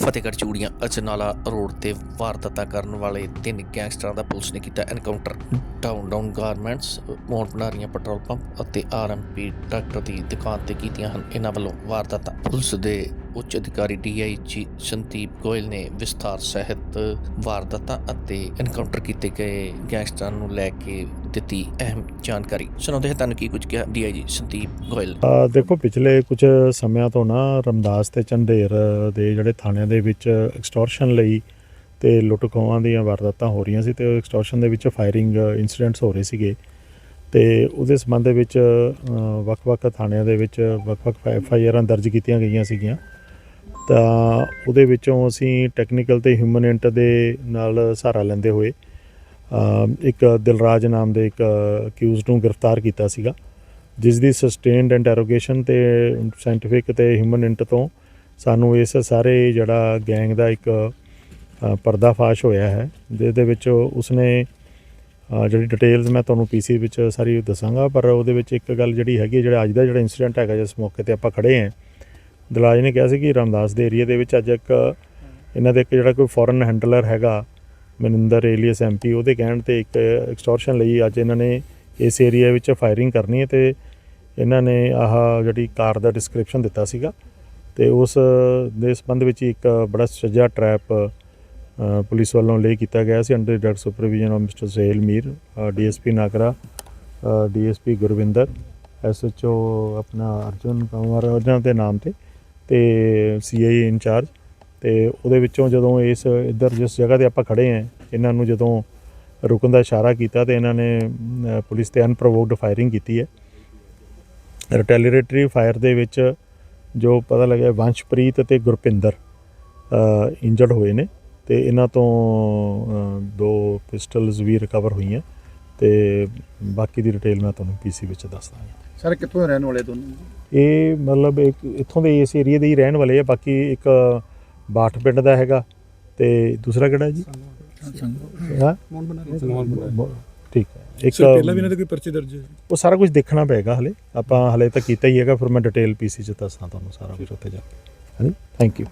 Fatehgarh Churian Ajnala road ਤੇ ਵਾਰਦਾਤਾਂ ਕਰਨ ਵਾਲੇ ਤਿੰਨ ਗੈਂਗਸਟਰਾਂ ਦਾ ਪੁਲਿਸ ਨੇ ਕੀਤਾ encounter. Down down garments Mohan Banarian petrol pump ਅਤੇ ਆਰਐਮਪੀ ਡਾਕਟਰ ਦੀ ਦੁਕਾਨ ਤੇ ਕੀਤੀਆਂ ਹਨ। ਇਹਨਾਂ ਵੱਲੋਂ ਵਾਰਦਾਤਾਂ। ਪੁਲਿਸ ਦੇ ਉੱਚ ਅਧਿਕਾਰੀ ਡੀਆਈਜੀ ਸੰਦੀਪ ਗੋਇਲ ਨੇ ਵਿਸਥਾਰ ਸਹਿਤ ਵਾਰਦਾਤਾਂ ਅਤੇ ਐਨਕਾਊਂਟਰ ਕੀਤੇ ਗਏ ਗੈਂਗਸਟਰਾਂ ਨੂੰ ਲੈ ਕੇ ਦਿੱਤੀ ਅਹਿਮ ਜਾਣਕਾਰੀ। ਸੁਣਾਉਂਦੇ ਹਾਂ ਤੁਹਾਨੂੰ ਕੀ ਕੁਝ ਕਿਹਾ ਡੀਆਈਜੀ ਸੰਦੀਪ ਗੋਇਲ। ਦੇਖੋ, ਪਿਛਲੇ ਕੁਝ ਸਮਿਆਂ ਤੋਂ ਨਾ ਰਮਦਾਸ ਤੇ ਚੰਡੇਰ ਦੇ ਜਿਹੜੇ ਥਾਣਿਆਂ ਦੇ ਵਿੱਚ ਐਕਸਟੋਰਸ਼ਨ ਲਈ ਤੇ ਲੁੱਟ ਖੋਹਾਂ ਦੀਆਂ ਵਾਰਦਾਤਾਂ ਹੋ ਰਹੀਆਂ ਸੀ ਤੇ ਐਕਸਟੋਰਸ਼ਨ ਦੇ ਵਿੱਚ ਫਾਇਰਿੰਗ ਇਨਸੀਡੈਂਟਸ ਹੋ ਰਹੇ ਸੀਗੇ। ਤੇ ਉਹਦੇ ਸੰਬੰਧ ਦੇ ਵਿੱਚ ਵੱਖ-ਵੱਖ ਥਾਣਿਆਂ ਦੇ ਵਿੱਚ ਵੱਖ-ਵੱਖ ਐਫ ਆਈ ਆਰਾਂ ਦਰਜ ਕੀਤੀਆਂ ਗਈਆਂ ਸੀਗੀਆਂ। ਤਾਂ ਉਹਦੇ ਵਿੱਚੋਂ ਅਸੀਂ ਟੈਕਨੀਕਲ ਤੇ ਹਿਊਮਨ ਇੰਟ ਦੇ ਨਾਲ ਸਹਾਰਾ ਲੈਂਦੇ ਹੋਏ ਇੱਕ ਦਿਲਰਾਜ ਨਾਮ ਦੇ ਇੱਕ ਅਕਿਊਜ਼ਡ ਨੂੰ ਗ੍ਰਿਫਤਾਰ ਕੀਤਾ ਸੀਗਾ ਜਿਸ ਦੀ ਸਸਟੇਨਡ ਇੰਟਰੋਗੇਸ਼ਨ ਤੇ ਸਾਇੰਟੀਫਿਕ ਤੇ ਹਿਊਮਨ ਇੰਟ ਤੋਂ ਸਾਨੂੰ ਇਸ ਸਾਰੇ ਜਿਹੜਾ ਗੈਂਗ ਦਾ ਇੱਕ ਅ, ਪਰਦਾਫਾਸ਼ ਹੋਇਆ ਹੈ। ਜਿਹਦੇ ਵਿੱਚ ਉਸਨੇ ਜਿਹੜੀ ਡਿਟੇਲਸ ਮੈਂ ਤੁਹਾਨੂੰ ਪੀਸੀ ਵਿੱਚ ਸਾਰੀ ਦੱਸਾਂਗਾ ਪਰ ਉਹਦੇ ਵਿੱਚ ਇੱਕ ਗੱਲ ਜਿਹੜੀ ਹੈਗੀ ਜਿਹੜਾ ਅੱਜ ਦਾ ਜਿਹੜਾ ਇਨਸੀਡੈਂਟ ਹੈਗਾ ਜਿਸ ਮੌਕੇ ਤੇ ਆਪਾਂ ਖੜੇ ਹਾਂ ਦਲਾਜ ਨੇ ਕਿਹਾ ਸੀ ਕਿ ਰਾਮਦਾਸ ਦੇ ਏਰੀਆ ਦੇ ਵਿੱਚ ਅੱਜ ਇੱਕ ਇਹਨਾਂ ਦੇ ਇੱਕ ਜਿਹੜਾ ਕੋਈ ਫੋਰਨ ਹੈਂਡਲਰ ਹੈਗਾ ਮਨਿੰਦਰ ਏਲੀਅਸ ਐਮਪੀ ਉਹਦੇ ਕਹਿਣ ਤੇ ਇੱਕ ਐਕਸਟੋਰਸ਼ਨ ਲਈ ਅੱਜ ਇਹਨਾਂ ਨੇ ਇਸ ਏਰੀਆ ਵਿੱਚ ਫਾਇਰਿੰਗ ਕਰਨੀ ਹੈ ਤੇ ਇਹਨਾਂ ਨੇ ਆਹ ਜਿਹੜੀ ਕਾਰ ਦਾ ਡਿਸਕ੍ਰਿਪਸ਼ਨ ਦਿੱਤਾ ਸੀਗਾ ਤੇ ਉਸ ਦੇ ਸੰਬੰਧ ਵਿੱਚ ਇੱਕ ਬੜਾ ਸੱਜਾ ਟਰੈਪ ਪੁਲਿਸ ਵੱਲੋਂ ਲੇ ਕੀਤਾ ਗਿਆ ਸੀ under direct supervision of mister sale Mir DSP Nagra DSP Gurvinder SHO ਆਪਣਾ ਅਰਜੁਨ ਕੁਮਾਰ, ਉਹਨਾਂ ਦੇ ਨਾਮ ਤੇ ਤੇ ਸੀਆਈ ਇੰਚਾਰਜ ਤੇ ਉਹਦੇ ਵਿੱਚੋਂ ਜਦੋਂ ਇਸ ਇੱਧਰ ਜਿਸ ਜਗ੍ਹਾ ਤੇ ਆਪਾਂ ਖੜੇ ਆਂ ਇਹਨਾਂ ਨੂੰ ਜਦੋਂ ਰੁਕਣ ਦਾ ਇਸ਼ਾਰਾ ਕੀਤਾ ਤੇ ਇਹਨਾਂ ਨੇ ਪੁਲਿਸ ਤੇ ਅਨਪ੍ਰੋਵੋਕਡ ਫਾਇਰਿੰਗ ਕੀਤੀ ਹੈ। ਰਿਟੈਲੀਏਟਰੀ ਫਾਇਰ ਦੇ ਵਿੱਚ ਜੋ ਪਤਾ ਲੱਗਿਆ ਵੰਸ਼ਪ੍ਰੀਤ ਤੇ ਗੁਰਪਿੰਦਰ ਇੰਜਰਡ ਹੋਏ ਨੇ ਤੇ ਇਹਨਾਂ ਤੋਂ ਦੋ ਪਿਸਟਲਸ ਵੀ ਰਿਕਵਰ ਹੋਈਆਂ ਤੇ ਬਾਕੀ ਦੀ ਡਿਟੇਲ ਮੈਂ ਤੁਹਾਨੂੰ ਪੀਸੀ ਵਿੱਚ ਦੱਸ ਦਾਂਗਾ। ਸਰ ਕਿੱਥੋਂ ਦੇ ਰਹਿਣ ਵਾਲੇ ਦੋਨੋਂ? ਇਹ ਮਤਲਬ ਇੱਕ ਇੱਥੋਂ ਦੇ ਇਸ ਏਰੀਆ ਦੇ ਹੀ ਰਹਿਣ ਵਾਲੇ ਆ ਬਾਕੀ ਇੱਕ ਬਾਠ ਪਿੰਡ ਦਾ ਹੈਗਾ ਤੇ ਦੂਸਰਾ ਕਿਹੜਾ ਹੈ? ਜੀ ਹਾਂ ਠੀਕ ਹੈ। ਇੱਕ ਪਹਿਲਾਂ ਵੀ ਇਹਨਾਂ ਦੇ ਕੋਈ ਪਰਚੇ ਦਰਜ ਹੈ ਉਹ ਸਾਰਾ ਕੁਝ ਦੇਖਣਾ ਪਏਗਾ ਹਲੇ। ਆਪਾਂ ਹਲੇ ਤਾਂ ਕੀਤਾ ਹੀ ਹੈਗਾ ਫਿਰ ਮੈਂ ਡਿਟੇਲ ਪੀਸੀ ਚ ਦੱਸਾਂ ਤੁਹਾਨੂੰ ਸਾਰਾ ਕੁਝ ਉੱਥੇ ਜਾ ਕੇ। ਹਾਂਜੀ ਥੈਂਕ ਯੂ